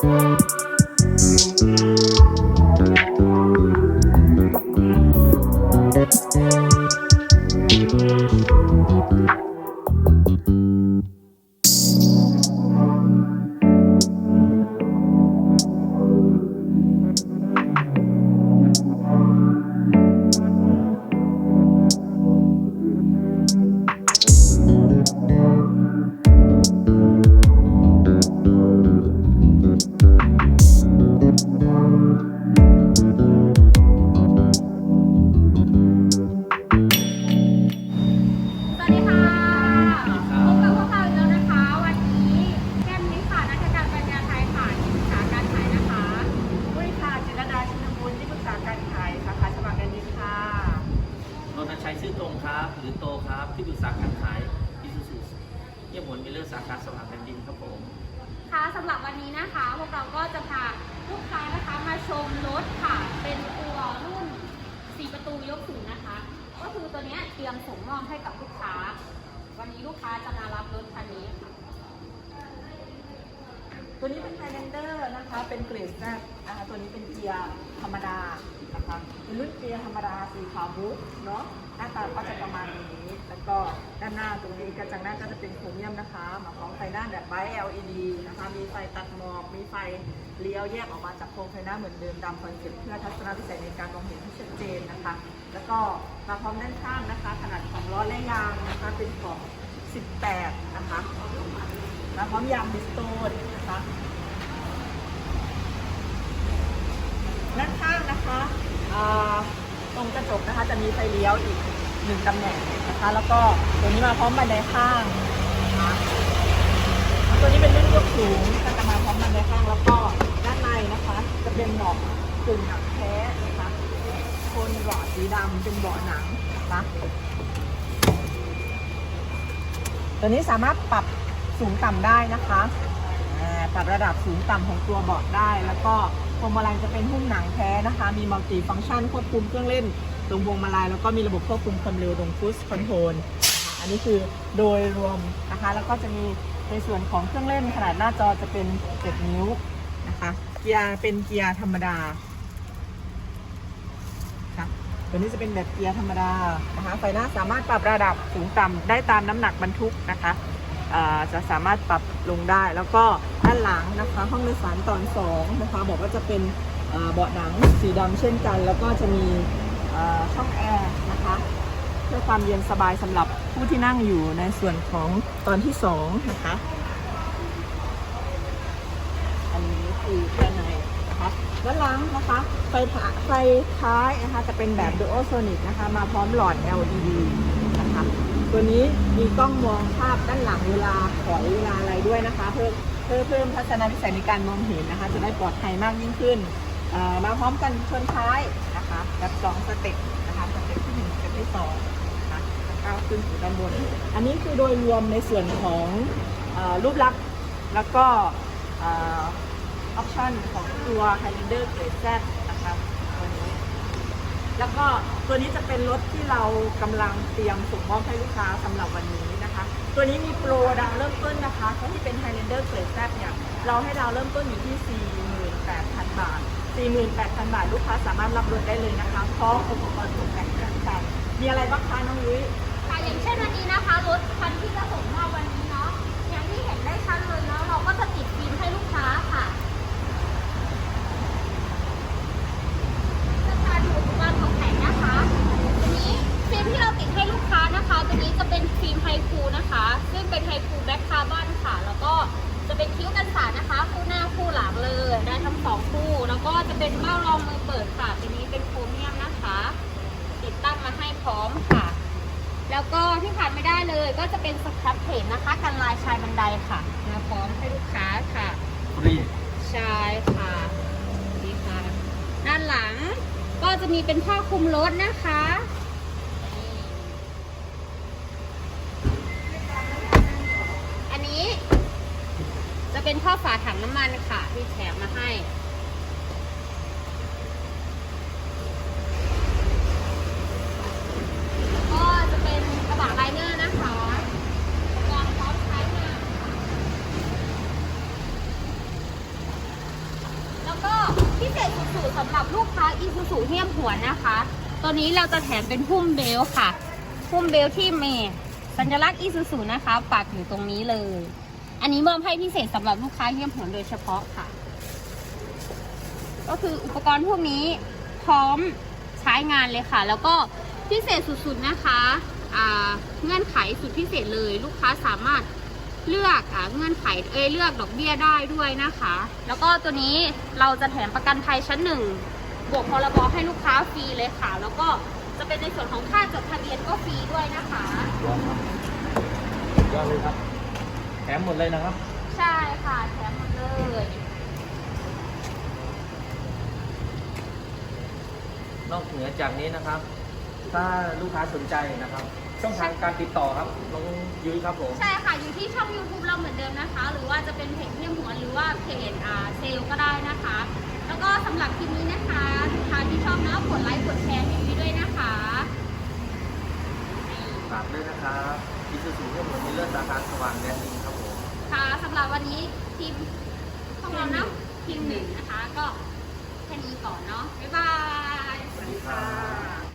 ส วันนี้นะคะพวกเราก็จะพาลูกค้านะคะมาชมรถค่ะ เป็นตัวรุ่น 4 ประตูยกสูงนะคะ ก็คือตัวเนี้ยเตรียมส่งมอบให้กับลูกค้า วันนี้ลูกค้าจะมารับรถคันนี้ค่ะ ตัวนี้เป็นไฮแลนเดอร์นะคะ เป็นเกรดแซดนะคะตัวนี้เป็นเกียร์ธรรมดานะคะ เป็นรุ่นเกียร์ธรรมดาสีขาวบุ๊กเนาะ น้าตาก็จะประมาณนี้แล้วก็ด้านหน้าตรงนี้กระจังหน้าก็จะเป็นโครเมียมนะคะมาพร้อมไฟหน้าแบบไบ LED นะคะมีไฟตัดหมอก มีไฟเลี้ยวแยกออกมาจากโครงไฟหน้าเหมือนเดิมตามคอนเซ็ปต์เพื่อทัศนวิสัยในการมองเห็นที่ชัดเจนนะคะ แล้วก็มาพร้อมด้านข้างนะคะ ขนาดของล้อและยางนะคะเป็นของ 18 นะคะมาพร้อมยางบิสโตนนะคะ ด้านข้างนะคะอ่าตรงกระ จกนะคะ จะมีไฟเลี้ยวอีกหนึ่งตำแหน่งนะคะ แล้วก็ตัวนี้มาพร้อมบันไดข้างนะคะตัวนี้เป็นรุ่นยกสูงก็จะมาพร้อมบันไดข้างแล้วก็ด้านในนะคะ จะเป็นเบาะกึ่งหนังแท้นะคะโคนเบาะสีดำเป็นเบาะหนังนะคะตัวนี้สามารถปรับสูงต่ำได้นะคะปรับระดับสูงต่ำของตัวเบาะได้ แล้วก็พวงมาลัยจะเป็นหุ้มหนังแท้นะคะ มีมัลติฟังก์ชันควบคุมเครื่องเล่น ตรงวงมาลัยแล้วก็มีระบบควบคุมความเร็วตรงฟุตคอนโทรลอันนี้คือโดยรวมนะคะ แล้วก็จะมีในส่วนของเครื่องเล่นขนาดหน้าจอจะเป็น 7 นิ้วนะคะเกียร์เป็นเกียร์ธรรมดาค่ะตัวนี้จะเป็นแบบเกียร์ธรรมดานะคะไฟหน้าสามารถปรับระดับสูงต่ำได้ตามน้ำหนักบรรทุกนะคะจะสามารถปรับลงได้แล้วก็ด้านหลังนะคะห้องโดยสารตอนสองนะคะบอกว่าจะเป็นเบาะหนังสีดำเช่นกัน แล้วก็จะมี ช่องแอร์นะคะ เพื่อความเย็นสบายสำหรับผู้ที่นั่งอยู่ในส่วนของตอนที่สองนะคะ อันนี้คือด้านในนะคะด้านหลังนะคะ ไฟท้ายไฟท้ายนะคะจะเป็นแบบ Dual Sonic นะคะ มาพร้อมหลอด LED นะคะตัวนี้มีกล้องมองภาพด้านหลังเวลาถอยเวลาอะไรด้วยนะคะ เพื่อเพื่อเพิ่มทัศนวิสัยในการมองเห็นนะคะ จะได้ปลอดภัยมากยิ่งขึ้นมาพร้อมกันชนท้าย นะคะแบบสองสเต็ปนะคะสเต็ปที่หนึ่งสเต็ปที่สองนะคะก้าวขึ้นสู่ด้านบน อันนี้คือโดยรวมในส่วนของอรูปลักษณ์แล้วก็ออปชั่นของตัว Highlander Grade Z นะคะตัวนี้แล้วก็ตัวนี้จะเป็นรถที่เรากำลังเตรียมส่งมอบให้ลูกค้าสำหรับวันนี้นะคะ ตัวนี้มีโปรดาวเริ่มต้นนะคะที่เป็น Highlander Grade Z เนี่ยเราให้ดาวเริ่มต้นอยู่ที่ 48,000 บาท 48,000 บาท ลูกค้าสามารถรับรถได้เลยนะคะพร้อมอุปกรณ์ตกแต่งต่างๆมีอะไรบ้างคะน้องยุ้ยค่ะอย่างเช่นวันนี้นะคะรถคันที่จะส่งมอบวันนี้เนาะอย่างที่เห็นได้ชัดเลยเนาะเราก็จะติดฟิล์มให้ลูกค้าค่ะจะพาดูอุปกรณ์ของแต่งนะคะตัวนี้ฟิล์มที่เราติดให้ลูกค้านะคะตัวนี้จะเป็นฟิล์มไฮคูนะคะ ซึ่งเป็นไฮคูแบ็คคาร์บอนค่ะ แล้วก็จะเป็นคิ้วกันสาดนะคะ คู่หน้าคู่หลังเลยได้ทั้งสองคู่ ก็จะเป็นเบ้ารองมือเปิดค่ะตัวนี้เป็นโครเมียมนะคะ ติดตั้งมาให้พร้อมค่ะ แล้วก็ที่ขาดไม่ได้เลยก็จะเป็นสครับเพจนะคะกันลายชายบันไดค่ะมาพร้อมให้ลูกค้าค่ะฟรีใช่ค่ะนี่ค่ะ ด้านหลังก็จะมีเป็นผ้าคลุมรถนะคะอันนี้จะเป็นข้อฝาถังน้ำมันค่ะที่แถมมาให้ ก็จะเป็นกระบะไลเนอร์นะคะอุปกรณ์พร้อมใช้งานค่ะ เศ ษสุดๆสำหรับลูกค้าอีซูซูเฮียมหัวนะคะ ตัวนี้เราจะแถมเป็นพุ่มเบลค่ะ พุ่มเบลที่เมสัญลักษณ์อีซูซูนะคะปักอยู่ตรงนี้เลย อันนี้มอบให้พิเศษสำหรับลูกค้าเฮียมหัวโดยเฉพาะค่ะ ก็คืออุปกรณ์พวกนี้พร้อมใช้งานเลยค่ะ แล้วก็พิเศษสุดๆนะคะเงื่อนไขสุดพิเศษเลยลูกค้าสามารถ เลือกอ่าเงื่อนไขเอยเลือกดอกเบี้ยได้ด้วยนะคะ แล้วก็ตัวนี้เราจะแถมประกันภัยชั้นหนึ่งบวกพรบให้ลูกค้าฟรีเลยค่ะ แล้วก็จะเป็นในส่วนของค่าจดทะเบียนก็ฟรีด้วยนะคะยอดครับยอดเลยครับแถมหมดเลยนะครับ ใช่ค่ะแถมหมดเลยนอกเหนือจากนี้นะครับ ถ้าลูกค้าสนใจนะครับ ช่องทางการติดต่อครับน้องยุ้ยครับผม ใช่ค่ะ อยู่ที่ช่อง YouTube เราเหมือนเดิมนะคะ หรือว่าจะเป็นเพจเทียมหัวหรือว่าเพจอ่าเซลก็ได้นะคะ แล้วก็สำหรับคลิปนี้นะคะลูกค้าที่ชอบนะกดไลค์กดแชร์ให้พี่ด้วยนะคะ ฝากด้วยนะครับอิซูซูที่ผมมีเลือดสาขาสว่างแดนดินครับผม ค่ะสำหรับวันนี้ทีมของเรานะทีมหนึ่งนะคะ ก็แค่นี้ก่อนเนาะบ๊ายบาย สวัสดีครับ